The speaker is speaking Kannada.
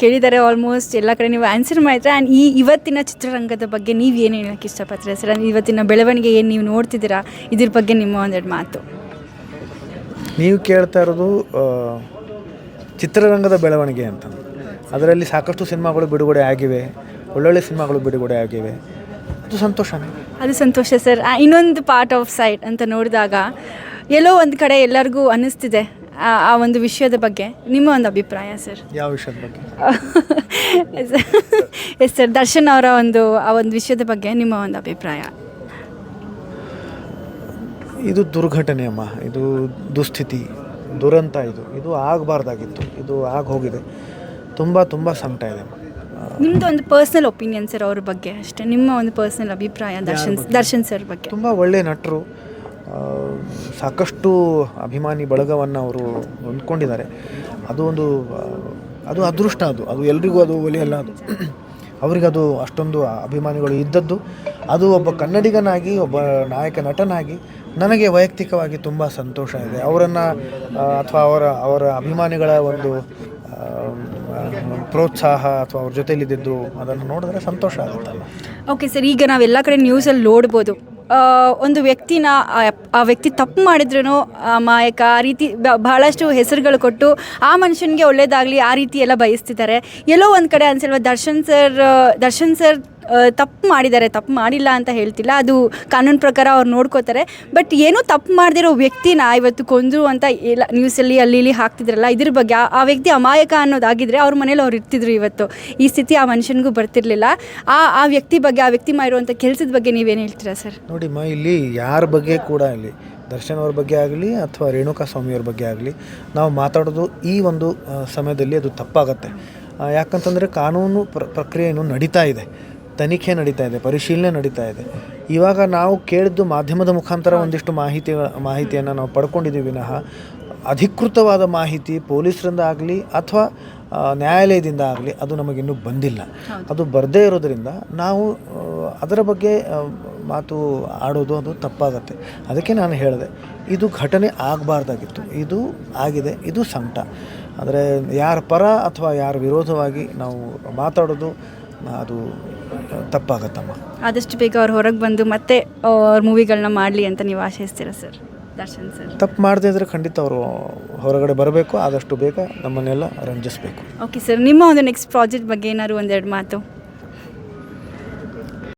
ಕೇಳಿದ್ದಾರೆ ಆಲ್ಮೋಸ್ಟ್ ಎಲ್ಲ ಕಡೆ ನೀವು ಆನ್ಸರ್ ಮಾಡಿದ್ರೆ ಆ್ಯಂಡ್ ಈ ಇವತ್ತಿನ ಚಿತ್ರರಂಗದ ಬಗ್ಗೆ ನೀವು ಏನು ಹೇಳಕ್ಕೆ ಇಷ್ಟಪಡ್ತೀರಾ? ಸರ್ ಇವತ್ತಿನ ಬೆಳವಣಿಗೆ ಏನು ನೀವು ನೋಡ್ತಿದ್ದೀರಾ? ಇದ್ರ ಬಗ್ಗೆ ನಿಮ್ಮ ಒಂದೆರಡು ಮಾತು. ನೀವು ಕೇಳ್ತಾ ಇರೋದು ಚಿತ್ರರಂಗದ ಬೆಳವಣಿಗೆ ಅಂತ. ಅದರಲ್ಲಿ ಸಾಕಷ್ಟು ಸಿನಿಮಾಗಳು ಬಿಡುಗಡೆ ಆಗಿವೆ. ಒಳ್ಳೊಳ್ಳೆ ಸಿನಿಮಾಗಳು ಬಿಡುಗಡೆ ಆಗಿವೆ. ಅದು ಸಂತೋಷನೇ. ಅದು ಸಂತೋಷ ಸರ್. ಇನ್ನೊಂದು ಪಾರ್ಟ್ ಆಫ್ ಸೈಟ್ ಅಂತ ನೋಡಿದಾಗ ಎಲ್ಲೋ ಒಂದು ಕಡೆ ಎಲ್ಲರಿಗೂ ಅನ್ನಿಸ್ತಿದೆ. ಆ ಆ ಒಂದು ವಿಷಯದ ಬಗ್ಗೆ ನಿಮ್ಮ ಒಂದು ಅಭಿಪ್ರಾಯ ಸರ್? ಯಾವ ವಿಷಯದ ಬಗ್ಗೆ? ಎಸ್ ಸರ್ ದರ್ಶನ್ ಅವರ ಒಂದು ಆ ಒಂದು ವಿಷಯದ ಬಗ್ಗೆ ನಿಮ್ಮ ಒಂದು ಅಭಿಪ್ರಾಯ? ಇದು ದುರ್ಘಟನೆ ಅಮ್ಮ. ಇದು ದುಸ್ಥಿತಿ ದುರಂತ ಇದು. ಇದು ಆಗಬಾರ್ದಾಗಿತ್ತು. ಇದು ಆಗ ಹೋಗಿದೆ ತುಂಬ ತುಂಬ ಸಂಕಟ ಇದೆ ಅಮ್ಮ. ನಿಮ್ಮದು ಒಂದು ಪರ್ಸ್ನಲ್ ಒಪಿನಿಯನ್ ಸರ್ ಅವ್ರ ಬಗ್ಗೆ ಅಷ್ಟೇ. ನಿಮ್ಮ ಒಂದು ಪರ್ಸ್ನಲ್ ಅಭಿಪ್ರಾಯ ದರ್ಶನ್ ದರ್ಶನ್ ಸರ್ ಬಗ್ಗೆ. ತುಂಬ ಒಳ್ಳೆಯ ನಟರು. ಸಾಕಷ್ಟು ಅಭಿಮಾನಿ ಬಳಗವನ್ನು ಅವರು ಹೊಂದ್ಕೊಂಡಿದ್ದಾರೆ. ಅದು ಒಂದು ಅದು ಅದೃಷ್ಟ ಅದು. ಅದು ಎಲ್ರಿಗೂ ಅದು ಒಲಿಯಲ್ಲ ಅದು. ಅವರಿಗದು ಅಷ್ಟೊಂದು ಅಭಿಮಾನಿಗಳು ಇದ್ದದ್ದು. ಅದು ಒಬ್ಬ ಕನ್ನಡಿಗನಾಗಿ, ಒಬ್ಬ ನಾಯಕ ನಟನಾಗಿ ನನಗೆ ವೈಯಕ್ತಿಕವಾಗಿ ತುಂಬ ಸಂತೋಷ ಇದೆ. ಅವರನ್ನು ಅಥವಾ ಅವರ ಅವರ ಅಭಿಮಾನಿಗಳ ಒಂದು ಪ್ರೋತ್ಸಾಹ ಅಥವಾ ಅವ್ರ ಜೊತೆಲಿದ್ದಿದ್ದು ಅದನ್ನು ನೋಡಿದ್ರೆ ಸಂತೋಷ ಆಗುತ್ತಲ್ಲ. ಓಕೆ ಸರ್ ಈಗ ನಾವೆಲ್ಲ ಕಡೆ ನ್ಯೂಸಲ್ಲಿ ನೋಡ್ಬೋದು. ಒಂದು ವ್ಯಕ್ತಿನ, ಆ- ವ್ಯಕ್ತಿ ತಪ್ಪು ಮಾಡಿದ್ರೂ ಮಾಯಕ, ಆ ರೀತಿ ಬಹಳಷ್ಟು ಹೆಸರುಗಳು ಕೊಟ್ಟು ಆ ಮನುಷ್ಯನಿಗೆ ಒಳ್ಳೇದಾಗಲಿ, ಆ ರೀತಿ ಎಲ್ಲ ಬಯಸ್ತಿದ್ದಾರೆ. ಎಲ್ಲೋ ಒಂದು ಕಡೆ ಅನ್ಸಲ್ವ, ದರ್ಶನ್ ಸರ್ ದರ್ಶನ್ ಸರ್ ತಪ್ಪು ಮಾಡಿದ್ದಾರೆ, ತಪ್ಪು ಮಾಡಿಲ್ಲ ಅಂತ ಹೇಳ್ತಿಲ್ಲ. ಅದು ಕಾನೂನು ಪ್ರಕಾರ ಅವ್ರು ನೋಡ್ಕೋತಾರೆ. ಬಟ್ ಏನೂ ತಪ್ಪು ಮಾಡದಿರೋ ವ್ಯಕ್ತಿನ ಇವತ್ತು ಕೊಂದ್ರು ಅಂತ ಎಲ್ಲ ನ್ಯೂಸಲ್ಲಿ ಅಲ್ಲಿ ಇಲ್ಲಿ ಹಾಕ್ತಿದ್ರಲ್ಲ, ಇದ್ರ ಬಗ್ಗೆ ಆ- ವ್ಯಕ್ತಿ ಅಮಾಯಕ ಅನ್ನೋದಾಗಿದ್ರೆ ಅವ್ರ ಮನೇಲಿ ಅವ್ರು ಇರ್ತಿದ್ರು ಇವತ್ತು. ಈ ಸ್ಥಿತಿ ಆ ಮನುಷ್ಯನಿಗೂ ಬರ್ತಿರ್ಲಿಲ್ಲ. ಆ ಆ ವ್ಯಕ್ತಿ ಬಗ್ಗೆ, ಆ ವ್ಯಕ್ತಿ ಮಾಡಿರುವಂಥ ಕೆಲಸದ ಬಗ್ಗೆ ನೀವೇನು ಹೇಳ್ತೀರಾ ಸರ್ ನೋಡಿಮ್ಮ ಇಲ್ಲಿ ಯಾರ ಬಗ್ಗೆ ಕೂಡ ಇಲ್ಲಿ, ದರ್ಶನ್ ಅವ್ರ ಬಗ್ಗೆ ಆಗಲಿ ಅಥವಾ ರೇಣುಕಾ ಸ್ವಾಮಿಯವ್ರ ಬಗ್ಗೆ ಆಗಲಿ, ನಾವು ಮಾತಾಡೋದು ಈ ಒಂದು ಸಮಯದಲ್ಲಿ ಅದು ತಪ್ಪಾಗತ್ತೆ. ಯಾಕಂತಂದರೆ ಕಾನೂನು ಪ್ರ, ಪ್ರಕ್ರಿಯೆ ಇನ್ನೂ ನಡೀತಾ ಇದೆ. ತನಿಖೆ ನಡೀತಾ ಇದೆ ಪರಿಶೀಲನೆ ನಡೀತಾ ಇದೆ. ಇವಾಗ ನಾವು ಕೇಳಿದ್ದು ಮಾಧ್ಯಮದ ಮುಖಾಂತರ ಒಂದಿಷ್ಟು ಮಾಹಿತಿ ಮಾಹಿತಿಯನ್ನು ನಾವು ಪಡ್ಕೊಂಡಿದ್ದೀವಿ ವಿನಃ. ಅಧಿಕೃತವಾದ ಮಾಹಿತಿ ಪೊಲೀಸರಿಂದ ಆಗಲಿ ಅಥವಾ ನ್ಯಾಯಾಲಯದಿಂದ ಆಗಲಿ ಅದು ನಮಗಿನ್ನೂ ಬಂದಿಲ್ಲ. ಅದು ಬರದೇ ಇರೋದರಿಂದ ನಾವು ಅದರ ಬಗ್ಗೆ ಮಾತು ಆಡೋದು ಅದು ತಪ್ಪಾಗತ್ತೆ. ಅದಕ್ಕೆ ನಾನು ಹೇಳಿದೆ ಇದು ಘಟನೆ ಆಗಬಾರ್ದಾಗಿತ್ತು. ಇದು ಆಗಿದೆ ಇದು ಸಂಕಟ. ಆದರೆ ಯಾರ ಪರ ಅಥವಾ ಯಾರ ವಿರೋಧವಾಗಿ ನಾವು ಮಾತಾಡೋದು ಅದು ತಪ್ಪಾಗತ್ತಮ್ಮ. ಆದಷ್ಟು ಬೇಗ ಅವ್ರು ಹೊರಗೆ ಬಂದು ಮತ್ತೆ ಅವ್ರ ಮೂವಿಗಳನ್ನ ಮಾಡಲಿ ಅಂತ ನೀವು ಆಶಯಿಸ್ತೀರಾ ಸರ್ ದರ್ಶನ್ ಸರ್? ತಪ್ಪು ಮಾಡದೇ ಇದ್ರೆ ಖಂಡಿತ ಅವರು ಹೊರಗಡೆ ಬರಬೇಕು ಆದಷ್ಟು ಬೇಗ ನಮ್ಮನ್ನೆಲ್ಲ ರಂಜಿಸಬೇಕು. ಓಕೆ ಸರ್ ನಿಮ್ಮ ಒಂದು ನೆಕ್ಸ್ಟ್ ಪ್ರಾಜೆಕ್ಟ್ ಬಗ್ಗೆ ಏನಾದ್ರು ಒಂದೆರಡು ಮಾತು.